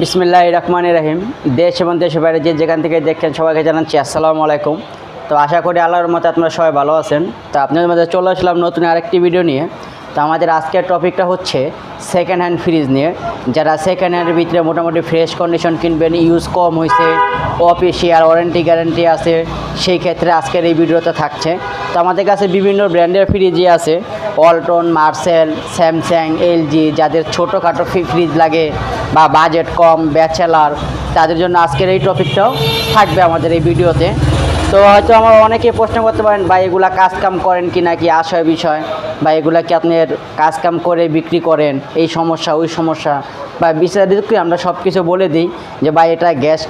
বিসমিল্লাহ রহমান রাহিম। দেশ এবং দেশের বাইরে যে যেখান থেকে দেখছেন সবাইকে জানাচ্ছি আসসালামু আলাইকুম। তো আশা করি আল্লাহর মতো আপনারা সবাই ভালো আছেন। তো আপনাদের মধ্যে চলে আসলাম নতুন আরেকটি ভিডিও নিয়ে, তো আমাদের আজকের টপিকটা হচ্ছে সেকেন্ড হ্যান্ড ফ্রিজ নিয়ে। যারা সেকেন্ড হ্যান্ডের ভিতরে মোটামুটি ফ্রেশ কন্ডিশন কিনবেন ইউজ কম হয়েছে অফিসিয়াল ওয়ারেন্টি গ্যারেন্টি আছে, সেই ক্ষেত্রে আজকের এই ভিডিওতে থাকছে। তো আমাদের কাছে বিভিন্ন ব্র্যান্ডের ফ্রিজই আছে। অল্টন মার্সেল স্যামসাং এলজি যাদের ছোটোখাটো ফ্রি- ফ্রিজ লাগে বা বাজেট কম ব্যাচেলার তাদের জন্য আজকের এই টপিকটাও থাকবে আমাদের এই ভিডিওতে। তো হয়তো আমার অনেকে প্রশ্ন করতে পারেন বা এগুলা কাজ কাম করেন কি না কি আশয় বিষয়? বা এগুলা কি আপনার কাজ কাম করে বিক্রি করেন? এই সমস্যা, ওই সমস্যা। বা বিস্তারিত আমরা সব কিছু বলে দিই যে, ভাই, এটা গ্যাস,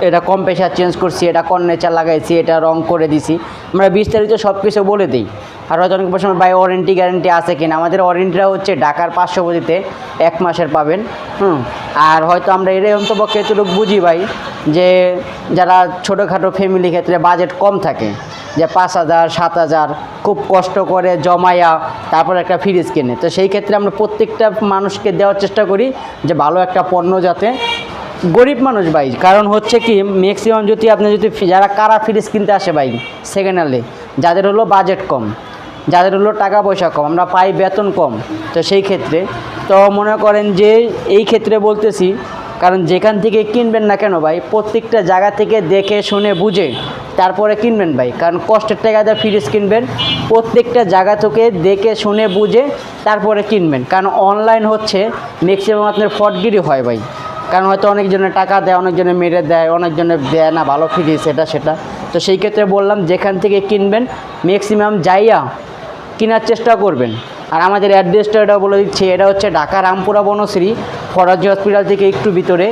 এটা কম প্রেশার চেঞ্জ করছি, এটা কন্নেচার লাগাইছি, এটা রং করে দিছি। আমরা বিস্তারিত সব কিছু বলে দিই। আর হয়তো অনেক প্রশ্ন বাই ওয়ারেন্টি গ্যারেন্টি আছে কিনা? আমাদের ওয়ারেন্টিটা হচ্ছে ঢাকার পার্শ্ববর্তীতে এক মাসের পাবেন, হুম? আর হয়তো আমরা এর অন্তপক্ষে এতটুকু বুঝি ভাই যে যারা ছোটোখাটো ফ্যামিলি ক্ষেত্রে বাজেট কম থাকে, যে পাঁচ হাজার, সাত হাজার, খুব কষ্ট করে জমায়া তারপর একটা ফ্রিজ কেনে। তো সেই ক্ষেত্রে আমরা প্রত্যেকটা মানুষকে দেওয়ার চেষ্টা করি যে ভালো একটা পণ্য যাতে গরিব মানুষ ভাই, কারণ হচ্ছে কি ম্যাক্সিমাম যদি আপনি যদি যারা কারা ফ্রিজ কিনতে আসে ভাই সেকেন্ড হ্যান্ডে যাদের হলো বাজেট কম। যাদের হলো টাকা পয়সা কম, আমরা পাই বেতন কম, তো সেই ক্ষেত্রে। তো মনে করেন যে এই ক্ষেত্রে বলতেছি, কারণ যেখান থেকে কিনবেন না কেন ভাই, প্রত্যেকটা জায়গা থেকে দেখে, শুনে, বুঝে, তারপরে কিনবেন ভাই। কারণ কষ্টের টাকা টাকাতে ফ্রিজ কিনবেন, প্রত্যেকটা জায়গা থেকে দেখে, শুনে, বুঝে, তারপরে কিনবেন। কারণ অনলাইন হচ্ছে ম্যাক্সিমাম আপনার ফটগিরি হয় ভাই। কারণ হয়তো অনেকজনের টাকা দেয়, অনেকজনে মেরে দেয়, অনেকজনে দেয় না, ভালো ফ্রিজ সেটা সেটা। তো সেই ক্ষেত্রে বললাম, যেখান থেকে কিনবেন ম্যাক্সিমাম যাইয়া কেনার চেষ্টা করবেন। আর আমাদের অ্যাড্রেসটা এটা বলে দিচ্ছি, এটা হচ্ছে ঢাকা রামপুরা বনশ্রী, ফরাজি হসপিটাল থেকে একটু ভিতরে।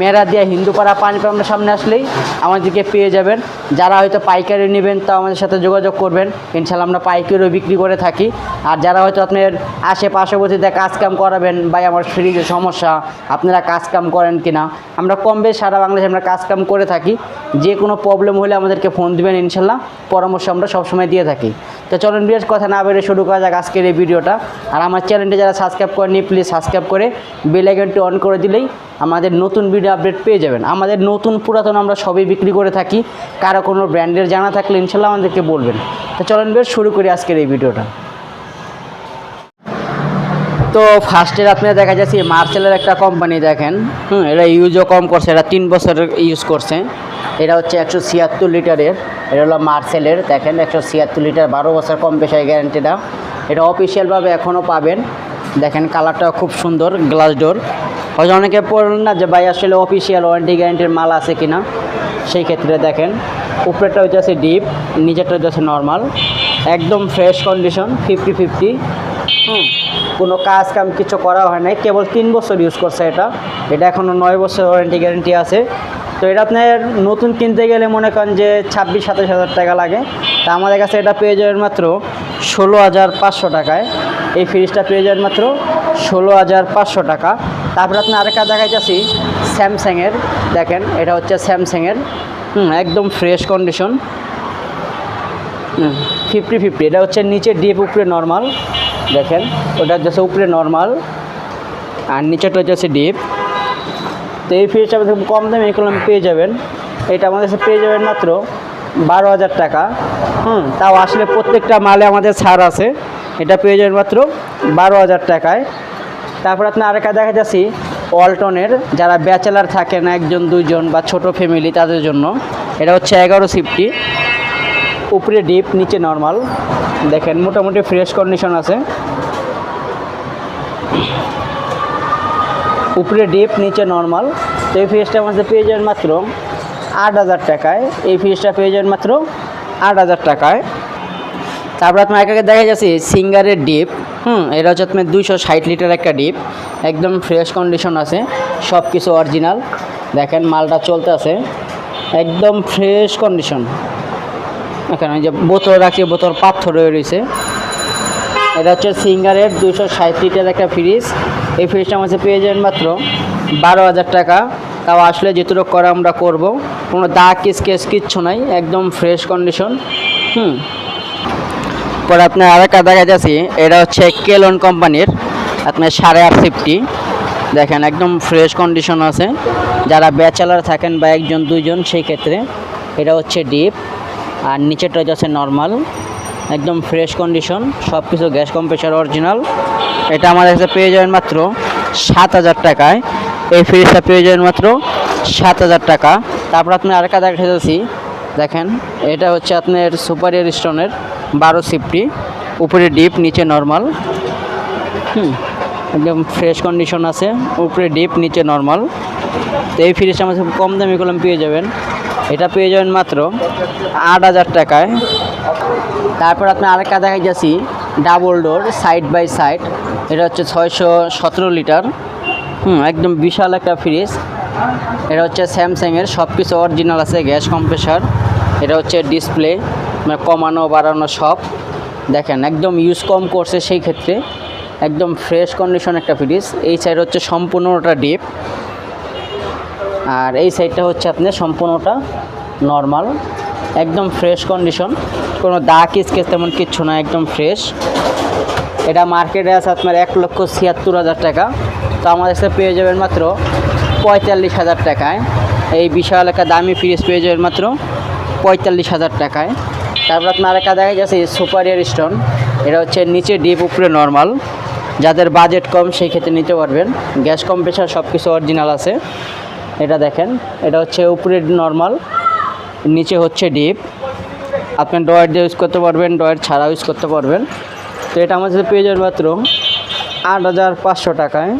মেরাদিয়া হিন্দুপাড়া পাঁচপাড়ার সামনে আসলেই আমাদেরকে পেয়ে যাবেন। যারা হয়তো পাইকারি নেবেন তা আমাদের সাথে যোগাযোগ করবেন। ইনশাল্লাহ আমরা পাইকারিও বিক্রি করে থাকি। আর যারা হয়তো আপনার আশেপাশেবর্তীতে কাজকাম করাবেন বা আমার ফ্রিজের সমস্যা, আপনারা কাজ কাম করেন কিনা? আমরা কম বেশ সারা বাংলাদেশে আমরা কাজকাম করে থাকি। যে কোনো প্রবলেম হলে আমাদেরকে ফোন দিবেন ইনশাল্লাহ পরামর্শ আমরা সবসময় দিয়ে থাকি। তো চলুন বিশেষ কথা না বেড়ে শুরু করা যাক আজকের এই ভিডিওটা। আর আমার চ্যানেলটি যারা সাবস্ক্রাইব করেনি প্লিজ সাবস্ক্রাইব করে বেল আইকনটি অন করে দিলেই আমাদের নতুন ভিডিও আপডেট পেয়ে যাবেন। আমাদের নতুন পুরাতন আমরা সবই বিক্রি করে থাকি। কারও কোনো ব্র্যান্ডের জানা থাকলে ইনশাল্লাহ আমাদেরকে বলবেন। তো চলেন বেশ, শুরু করি আজকের এই ভিডিওটা। তো ফার্স্টের আপনারা দেখা যাচ্ছে মার্সেলের একটা কোম্পানি দেখেন। হুম, এটা ইউজও কম করছে, এটা তিন বছর ইউজ করছে। এটা হচ্ছে একশো ছিয়াত্তর লিটারের, এটা হলো মার্সেলের দেখেন, একশো ছিয়াত্তর লিটার, বারো বছর কম পেশায় গ্যারান্টিটা এটা অফিসিয়ালভাবে এখনও পাবেন। দেখেন কালারটা খুব সুন্দর গ্লাস ডোর হয়তো অনেকে পড়লেন না যে ভাই আসলে অফিসিয়াল ওয়ারেন্টি গ্যারেন্টির মাল আছে কিনা? সেই ক্ষেত্রে দেখেন, উপরেরটা হচ্ছে ডিপ নিচেরটা হচ্ছে নর্মাল একদম ফ্রেশ কন্ডিশন ফিফটি ফিফটি হুম, কোনো কাজ কাম কিছু করা হয় নাই, কেবল তিন বছর ইউজ করছে এটা এটা এখনও নয় বছর ওয়ারেন্টি গ্যারেন্টি আছে। তো এটা আপনার নতুন কিনতে গেলে মনে করেন যে ছাব্বিশ, সাতাশ হাজার টাকা লাগে। তা আমাদের কাছে এটা পেয়ে যাবেন মাত্র ষোলো হাজার পাঁচশো টাকায়। এই ফ্রিজটা পেয়ে যাবেন মাত্র ষোলো হাজার পাঁচশো টাকা। তারপরে আপনি আরেকটা দেখাইতেছি স্যামসাংয়ের। দেখেন, এটা হচ্ছে স্যামসাংয়ের। হুম, একদম ফ্রেশ কন্ডিশন ফিফটি ফিফটি এটা হচ্ছে নিচে ডিপ, উপরে নর্মাল দেখেন, ওটা হচ্ছে উপরে নর্মাল আর নিচেটা হচ্ছে ডিপ। তো এই ফ্রিজটা আপনি কম দামে এগুলো পেয়ে যাবেন। এটা আমাদের কাছে পেয়ে যাবেন মাত্র বারো হাজার টাকা। হুম, তাও আসলে প্রত্যেকটা মালে আমাদের ছাড় আছে। এটা পেয়ে যাবেন মাত্র বারো হাজার টাকায়। তারপর আপনি আরেকটা দেখা যাচ্ছি অল্টনের যারা ব্যাচেলার থাকেন একজন, দুইজন বা ছোট ফ্যামিলি তাদের জন্য। এটা হচ্ছে এগারো সিফটি উপরে ডিপ নিচে নর্মাল দেখেন, মোটামুটি ফ্রেশ কন্ডিশন আছে। উপরে ডিপ নিচে নর্মাল তো এই ফ্রিজটা আমাদের পেয়ে যাবেন মাত্র আট হাজার টাকায়। এই ফ্রিজটা পেয়ে যাবেন মাত্র আট হাজার টাকায়। তারপর আপনার একাকে দেখা যাচ্ছে, সিঙ্গারের ডিপ হুম এটা হচ্ছে আপনার দুইশো ষাট লিটার একটা ডিপ। একদম ফ্রেশ কন্ডিশন আছে সব কিছু অরিজিনাল দেখেন, মালটা চলতে আছে। একদম ফ্রেশ কন্ডিশন এখানে যে বোতল রাখছি বোতল পাথর হয়ে রয়েছে। এটা হচ্ছে সিঙ্গারের দুশো ষাট লিটার একটা ফ্রিজ এই ফ্রিজটা আমাদের পেয়ে যাবেন মাত্র বারো হাজার টাকা। তাও আসলে যেটুকু করা আমরা করব, কোনো দাগ, স্কেচ কিচ্ছু নাই, একদম ফ্রেশ কন্ডিশন হুম। পরে আপনার আরেকটা দেখা যাচ্ছে, এটা হচ্ছে কেলন কোম্পানির আপনার সাড়ে আট ফিফটি দেখেন একদম ফ্রেশ কন্ডিশন আছে। যারা ব্যাচেলার থাকেন বা একজন, দুইজন, সেই ক্ষেত্রে এটা হচ্ছে ডিপ আর নিচেরটা হচ্ছে নর্মাল একদম ফ্রেশ কন্ডিশন সব কিছু গ্যাস কম্প্রেসার অরিজিনাল এটা আমাদের কাছে পেয়ে যাবেন মাত্র সাত হাজার টাকায়। এই ফ্রিজটা পেয়ে যাবেন মাত্র সাত হাজার টাকা। তারপর আপনি আরেকটা দেখাচ্ছি দেখেন, এটা হচ্ছে আপনার সুপারিয়ার স্টোনের বারো সিফটি, উপরে ডিপ, নিচে নর্মাল হুম, একদম ফ্রেশ কন্ডিশন আছে, উপরে ডিপ, নিচে নর্মাল তো এই ফ্রিজটা আমাদের কম দামে কলম পেয়ে যাবেন। এটা পেয়ে যাবেন মাত্র আট হাজার টাকায়। তারপর আপনি আরেকটা দেখা যাচ্ছি double door side by side এটা হচ্ছে ছয়শো সতেরো লিটার। হুম, একদম বিশাল একটা ফ্রিজ এটা হচ্ছে স্যামসাংয়ের সব কিছু অরিজিনাল আছে, গ্যাস কম্প্রেসার এটা হচ্ছে ডিসপ্লে মানে কমানো, বাড়ানো সব। দেখেন, একদম ইউজ কম করছে সেই ক্ষেত্রে। একদম ফ্রেশ কন্ডিশন একটা ফ্রিজ এই সাইড হচ্ছে সম্পূর্ণটা ডিপ আর এই সাইডটা হচ্ছে আপনার সম্পূর্ণটা নর্মাল একদম ফ্রেশ কন্ডিশন কোনো দাগ স্কেচ তেমন কিচ্ছু না, একদম ফ্রেশ এটা মার্কেটে আছে আপনার এক লক্ষ ছিয়াত্তর হাজার টাকা। তো আমাদের কাছে পেয়ে যাবেন মাত্র পঁয়তাল্লিশ হাজার টাকায়। এই বিশাল একটা দামি ফ্রিজ পেয়ে যাবেন মাত্র পঁয়তাল্লিশ হাজার টাকায়। তারপর আপনার আরেকটা দেখা যাচ্ছে সুপার ইয়ার স্টোন। এটা হচ্ছে নিচে ডিপ, উপরে নর্মাল। যাদের বাজেট কম, সেই ক্ষেত্রে নিতে পারবেন। গ্যাস কম্প্রেসার সব কিছু অরিজিনাল আছে। এটা দেখেন, এটা হচ্ছে উপরে নর্মাল, নিচে হচ্ছে ডিপ। আপনি ডয়ার দিয়ে ইউজ করতে পারবেন ডয়ার ছাড়াও ইউজ করতে পারবেন। তো এটা আমাদের কাছে পেয়ে যাবেন মাত্র আট হাজার পাঁচশো টাকায়।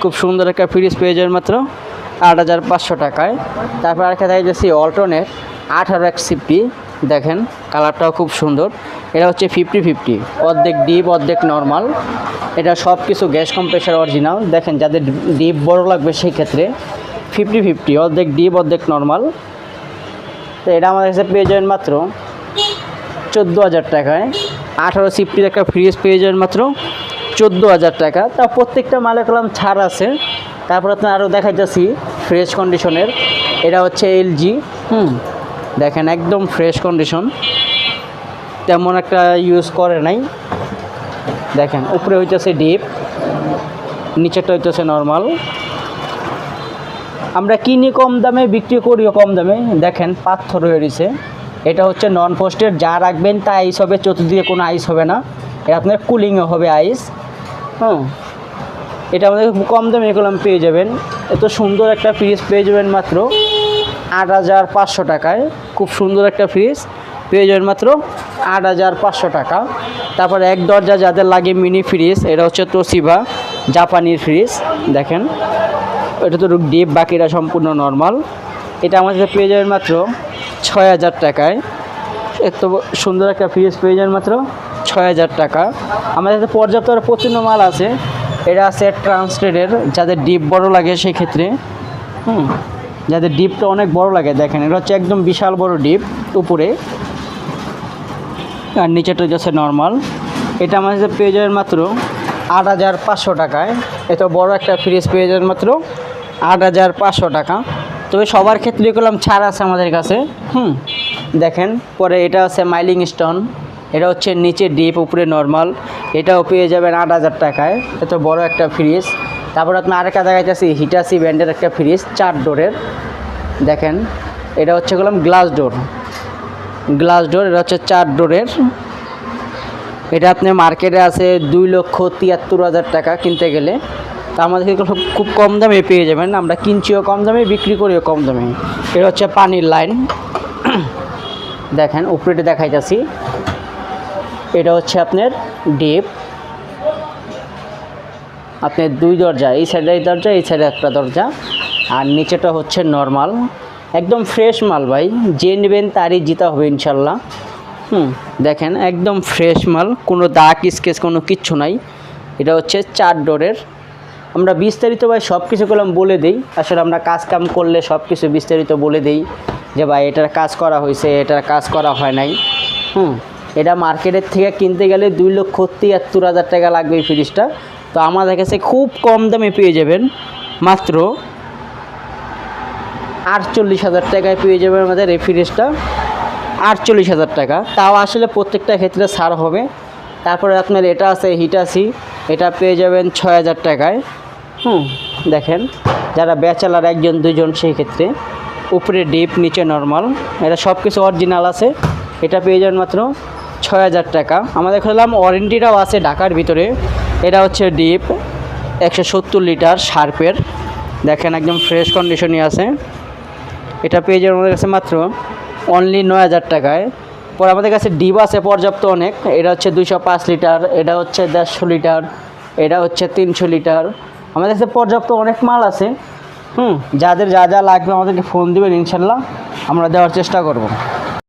খুব সুন্দর একটা ফ্রিজ পেয়ে যাবেন মাত্র আট হাজার পাঁচশো টাকায়। তারপর আরেকটা দেখা যাচ্ছি অল্টনের আঠারো এক সিপি দেখেন, কালারটাও খুব সুন্দর। এটা হচ্ছে ফিফটি ফিফটি অর্ধেক ডিপ অর্ধেক নর্মাল এটা সব কিছু গ্যাস কম্প্রেসার অরিজিনাল দেখেন, যাদের ডিপ বড় লাগবে সেই ক্ষেত্রে ফিফটি ফিফটি অর্ধেক ডিপ অর্ধেক নর্মাল তো এটা আমাদের কাছে পেয়ে যাবেন মাত্র চোদ্দ হাজার টাকায়। আঠারো সিফটির একটা ফ্রিজ পেয়ে যাবেন মাত্র চোদ্দ হাজার টাকা। তা প্রত্যেকটা মালে কলাম ছাড় আছে। তারপর আপনার আরও দেখা যাচ্ছি ফ্রেশ কন্ডিশনের এটা হচ্ছে এলজি হুম? দেখেন, একদম ফ্রেশ কন্ডিশন তেমন একটা ইউজ করে নাই। দেখেন, উপরে হইতেছে ডিপ নিচেরটা হইতেছে নর্মাল আমরা কিনি কম দামে, বিক্রি করিও কম দামে। দেখেন, পাথর হয়ে এটা হচ্ছে নন পোস্টের যা রাখবেন তা আইস হবে, চতুর্দিকে কোনো আইস হবে না। এটা আপনার কুলিংও হবে আইস হ্যাঁ এটা আমাদের কম দামে এগুলো পেয়ে যাবেন। এত সুন্দর একটা ফ্রিজ পেয়ে যাবেন মাত্র। আট হাজার পাঁচশো টাকায়। খুব সুন্দর একটা ফ্রিজ। পেয়ে যাবেন মাত্র আট হাজার পাঁচশো টাকা। তারপর এক দরজা যাদের লাগে মিনি ফ্রিজ, এটা হচ্ছে তোসিবা জাপানির ফ্রিজ। দেখেন, এটা তো ডিপ বাকিটা সম্পূর্ণ নর্মাল। এটা আমাদের পেয়ে যাবেন মাত্র ছয় হাজার টাকায়। এত সুন্দর একটা ফ্রিজ পেয়ে যাবেন মাত্র ছয় হাজার টাকা। আমাদের কাছে পর্যাপ্ত প্রচণ্ড মাল আছে। এটা আছে ট্রান্সলেটের যাদের ডিপ বড় লাগে সেই ক্ষেত্রে হুম। যাদের ডিপটা অনেক বড় লাগে, দেখেন, এটা হচ্ছে একদম বিশাল বড় ডিপ, উপরে। আর নিচেটা যাচ্ছে নর্মাল এটা আমাদের পেয়ে যাবেন মাত্র আট হাজার পাঁচশো টাকায়। এত বড় একটা ফ্রিজ পেয়ে যাবেন মাত্র আট হাজার পাঁচশো টাকা। তবে সবার ক্ষেত্রে করলাম ছাড় আছে আমাদের কাছে। হুম, দেখেন, পরে এটা আছে মাইলিং স্টোন এটা হচ্ছে নিচে ডিপ, উপরে নর্মাল এটাও পেয়ে যাবেন আট হাজার টাকায়। এত বড় একটা ফ্রিজ তারপর আপনার আরেকটা দেখাইতেছি হিটাসি ব্র্যান্ডের একটা ফ্রিজ চার ডোরের। দেখেন, এটা হচ্ছে গেলাম গ্লাস ডোর গ্লাস ডোর এটা হচ্ছে চার ডোরের। এটা আপনি মার্কেটে আছে দুই লক্ষ তিয়াত্তর হাজার টাকা কিনতে গেলে। তা আমাদের খুব কম দামে পেয়ে যাবেন। আমরা কিনছিও কম দামে, বিক্রি করিও কম দামে। এটা হচ্ছে পানির লাইন দেখেন, উপরেটা দেখাইতেছি। এটা হচ্ছে আপনার ডিপ আপনার দুই দরজা, এই সাইডে এই দরজা, এই সাইডে একটা দরজা। আর নিচেটা হচ্ছে নর্মাল একদম ফ্রেশ মাল ভাই, যে নেবেন তারই জিতা হবে ইনশাল্লাহ। হুম, দেখেন, একদম ফ্রেশ মাল, কোনো দাগ, স্কেচ, কোনো কিচ্ছু নাই। এটা হচ্ছে চার ডোরের। আমরা বিস্তারিত ভাই সব কিছু করলাম বলে দিই। আসলে আমরা কাজ কাম করলে সব কিছু বিস্তারিত বলে দিই যে ভাই, এটার কাজ করা হয়েছে, এটার কাজ করা হয় নাই। হুম, এটা মার্কেটের থেকে কিনতে গেলে দুই লক্ষ তিয়াত্তর হাজার টাকা লাগবে এই ফ্রিজটা তো আমাদের কাছে খুব কম দামে পেয়ে যাবেন, মাত্র আটচল্লিশ হাজার টাকায় পেয়ে যাবেন আমাদের এই আটচল্লিশ হাজার টাকা। তাও আসলে প্রত্যেকটা ক্ষেত্রে ছাড় হবে। তারপরে আপনার এটা আছে হিটাসি এটা পেয়ে যাবেন ছয় হাজার টাকায়। হুম, দেখেন, যারা ব্যাচেলার একজন, দুজন, সেই ক্ষেত্রে উপরে ডিপ নিচে নর্মাল এটা সব কিছু অরিজিনাল আছে। এটা পেয়ে যাবেন মাত্র ছয় হাজার টাকা। আমাদের খেলাম ওয়ারেন্টিটাও আছে ঢাকার ভিতরে। এটা হচ্ছে ডিপ, একশো সত্তর লিটার শার্পের। দেখেন একদম ফ্রেশ কন্ডিশনই আছে। এটা পেয়ে যাবেন আমাদের কাছে মাত্র অনলি নয় হাজার টাকায়। পর আমাদের কাছে ডিপ আছে পর্যাপ্ত অনেক। এটা হচ্ছে দুইশো পাঁচ লিটার, এটা হচ্ছে দেড়শো লিটার, এটা হচ্ছে তিনশো লিটার। আমাদের কাছে পর্যাপ্ত অনেক মাল আছে। হুম, যাদের যা যা লাগবে আমাদেরকে ফোন দেবেন, ইনশাল্লাহ আমরা দেওয়ার চেষ্টা করব।